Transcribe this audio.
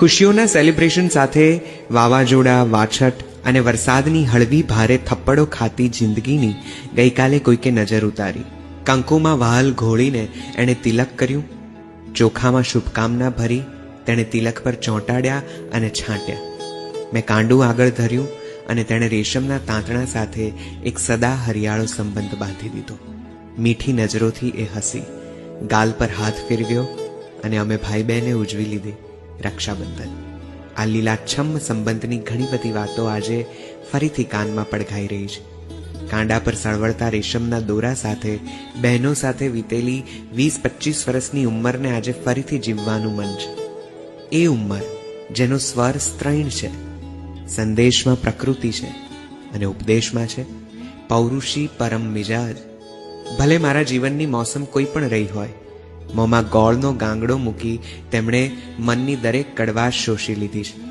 ખુશીઓના celebration સાથે વાવાઝોડા, વાછટ અને વરસાદની હળવી ભારે થપ્પડો ખાતી જિંદગીની ગઈકાલે કોઈકે નજર ઉતારી. કંકુમાં વહાલ ઘોળીને એણે તિલક કર્યું. ચોખામાં શુભકામના ભરી, તેણે તિલક પર ચોંટાડ્યા અને છાંટ્યા. મેં કાંડું આગળ ધર્યું અને તેણે રેશમના તાંતણા સાથે એક સદા હરિયાળો સંબંધ બાંધી દીધો. મીઠી નજરોથી એ હસી. ગાલ પર હાથ ફેરવ્યો અને અમે ભાઈ બહેને ઉજવી લીધી. રક્ષાબંધન. આ લીલાછમ સંબંધની ઘણી બધી વાતો આજે ફરીથી કાનમાં પડઘાઈ રહી છે. કાંડા પર સળવળતા રેશમના દોરા સાથે, બહેનો સાથે વીતેલી વીસ પચીસ વર્ષની ઉંમરને આજે ફરીથી જીવવાનું મન છે. એ ઉંમર, જેનો સ્વર સ્ત્રૈણ છે, સંદેશમાં પ્રકૃતિ છે અને ઉપદેશમાં છે, પૌરુષી પરમ મિજાજ. ભલે મારા જીવનની મોસમ કોઈ પણ રહી હોય મોંમાં ગોળનો ગાંગડો મૂકી તેમણે મનની દરેક કડવાશ શોષી લીધી છે.